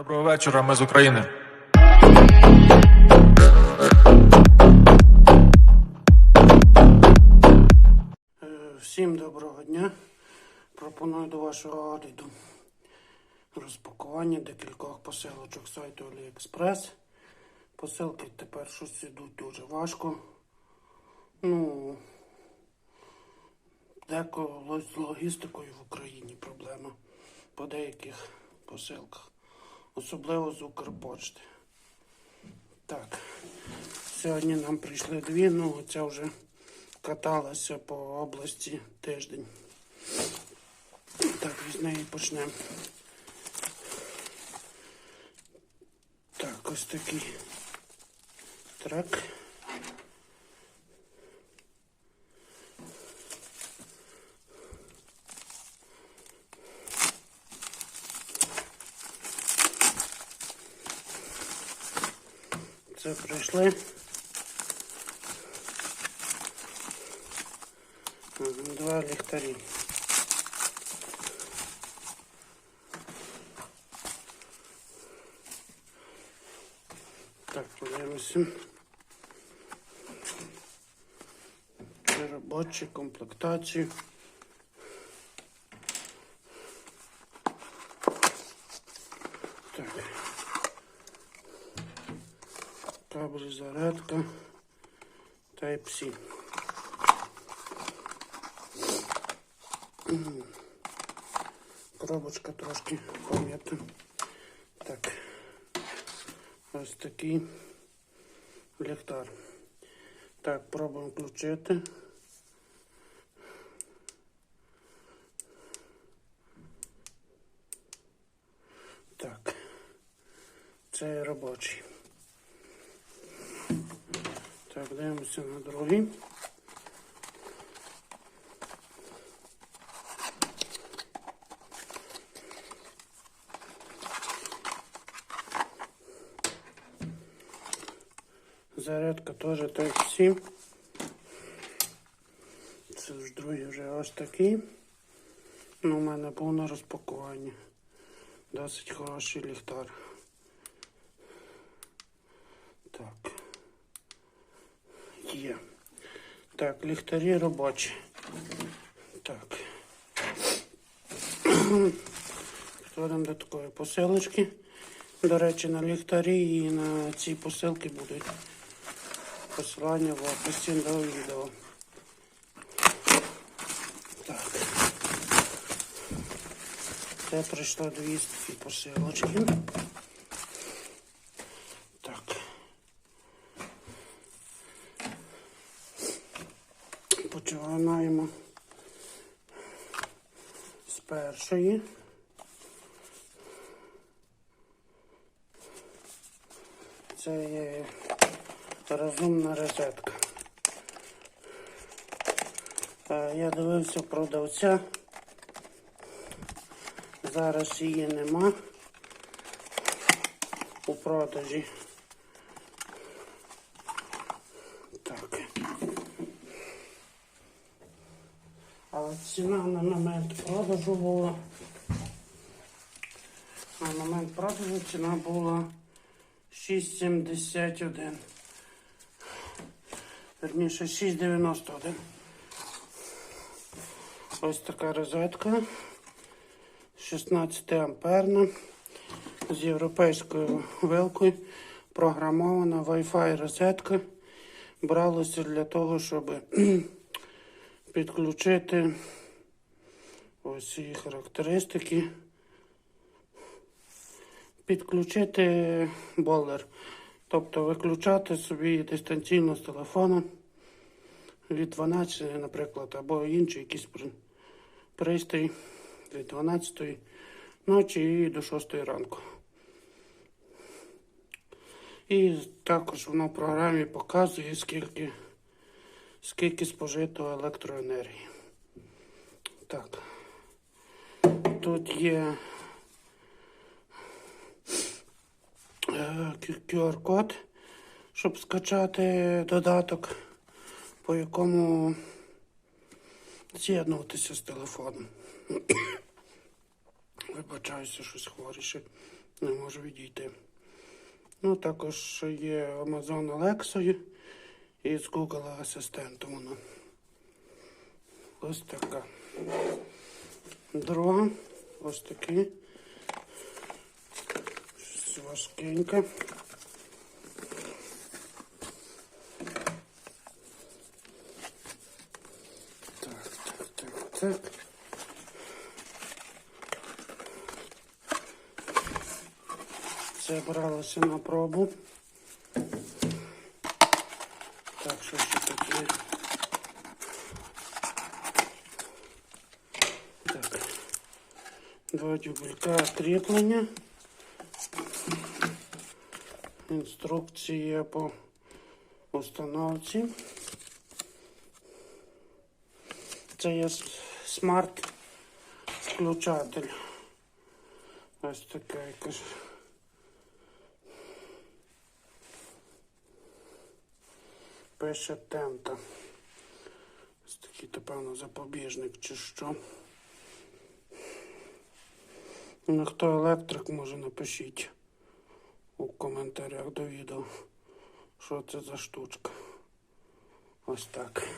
Доброго вечора, ми з України. Всім доброго дня. Пропоную до вашого огляду розпакування декількох посилочок сайту AliExpress. Посилки тепер щось ідуть дуже важко. Ну, деколи з логістикою в Україні проблема по деяких посилках, особливо з Укрпочти. Так, сьогодні нам прийшли дві, ну ця вже каталася по області тиждень. Так, з неї почнемо. Так, ось такий трек. Це прийшли. Мгм, Два ліхтарі. Так, подивимося. Це робочі комплектації. Так. Кабель зарядка. Type-C. Коробочка трошки пом'ята. Так. Ось такий ліхтар. Так, пробуємо включити. Так. Це робочий. Так, дивимося на другий. Зарядка теж Type-C. Це ж другий вже ось такий. Ну, у мене повне розпакування. Досить хороший ліхтар. Так. Є. Так, ліхтарі робочі. Так. Підходимо до такої посилочки. До речі, на ліхтарі і на ці посилки будуть посилання в описі до відео. Так. Це прийшло дві посилочки. Так. Починаємо з першої. Це є розумна розетка. Е, Я дивився продавця. Зараз її нема у продажі. Так. Але ціна на момент продажу була. На момент продажу ціна була 6,71. Верніше 6,91. Ось така розетка. 16 амперна. З європейською вилкою. Програмована Wi-Fi розетка. Бралося для того, щоб підключити ось її характеристики. Підключити болер. Тобто виключати собі дистанційно з телефона від 12, наприклад, або інший якийсь при- пристрій від 12 ночі і до 6 ранку. І також воно в програмі показує, скільки, скільки спожито електроенергії. Так. Тут є е, QR-код, щоб скачати додаток, по якому з'єднуватися з телефоном. Вибачаюся, щось хворіше Не можу відійти. Ну, також є Amazon Alexa і з Google асистентом вона. Ось така. Друга. Ось такі. Щось важкеньке. Так, так, так, так. Це бралося на пробу. Так, що ще? Так. Два дюбелька кріплення. Інструкція по установці. Це є с- смарт включатель. Ось така якась. Пише тента. Ось такий, то, певно, запобіжник чи що. Ну, хто електрик, може напишіть у коментарях до відео, що це за штучка. Ось так.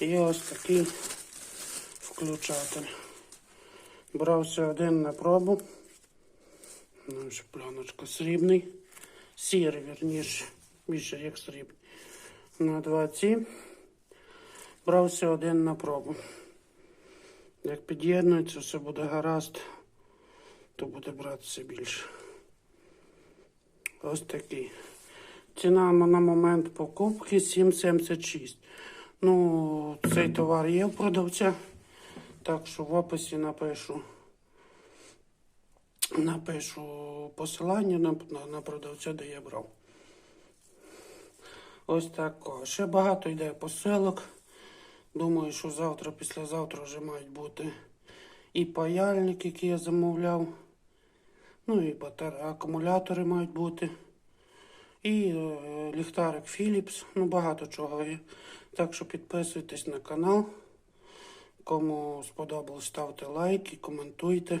І ось такий включатель. Брався один на пробу. Ну, ще пленочка срібний. Сірий, вірніше, більше як срібний. На два ці. Брався один на пробу. Як під'єднується, все буде гаразд, то буде братися більше. Ось такий. Ціна на момент покупки 7,76. Ну, цей товар є у продавця. Так що в описі напишу. Напишу посилання на, на, на продавця, де я брав. Ось так. Ще багато йде посилок. Думаю, що завтра, післязавтра вже мають бути і паяльник, який я замовляв. Ну і батаре... акумулятори мають бути. І е, ліхтарик Philips. Ну, багато чого є. Так що підписуйтесь на канал. Кому сподобалось, ставте лайки, коментуйте.